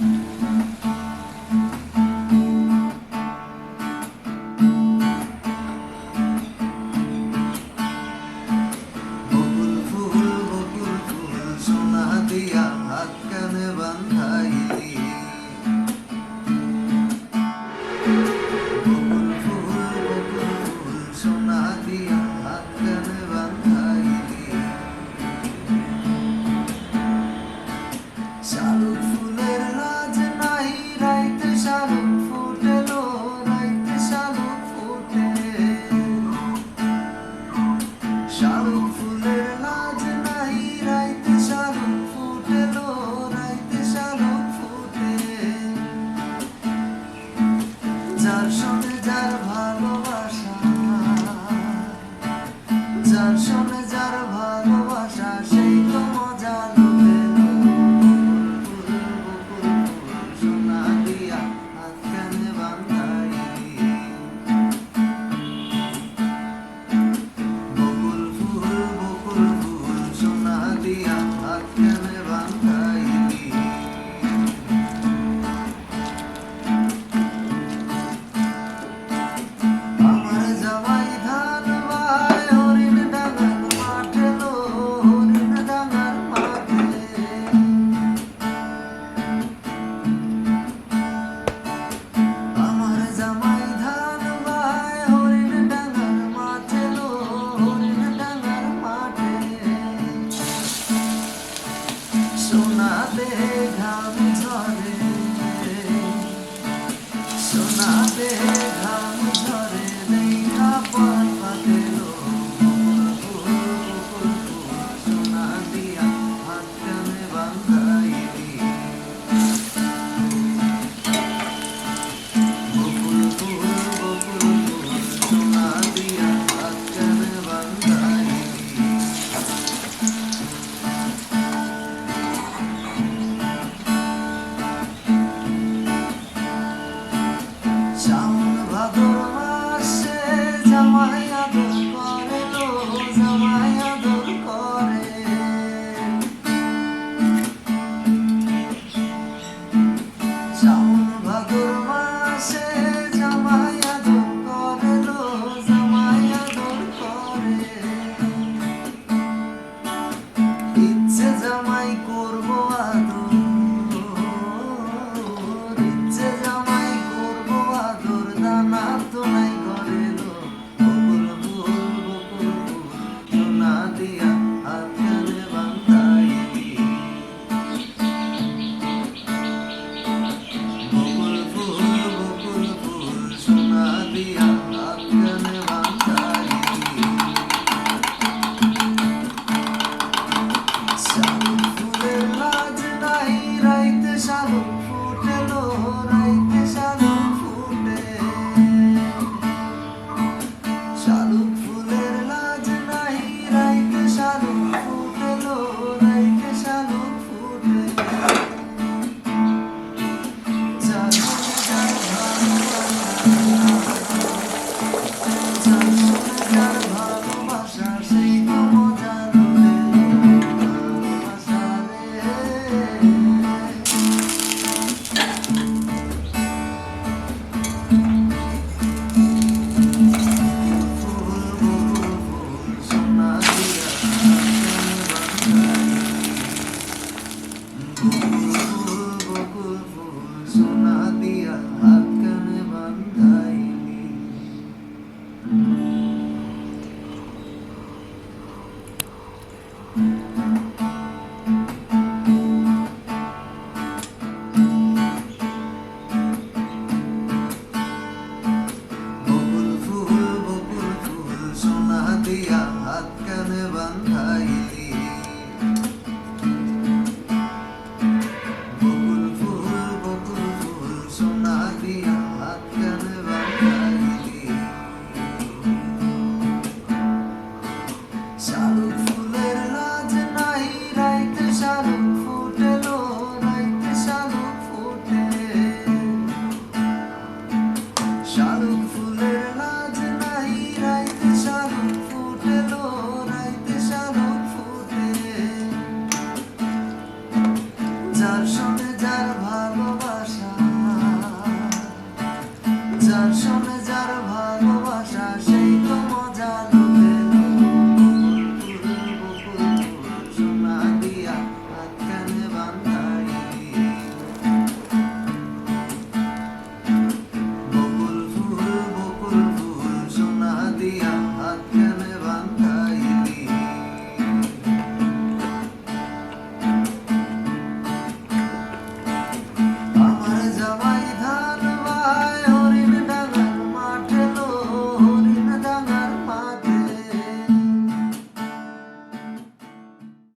嗯。head high. Claro. শালুক ফুলের লাজ নাই, রাইতে শালুক ফুটে লো রাইতে শালুক ফুটে যার সনে যার ভালোবাসা, যার সনে যার ভালোবাসা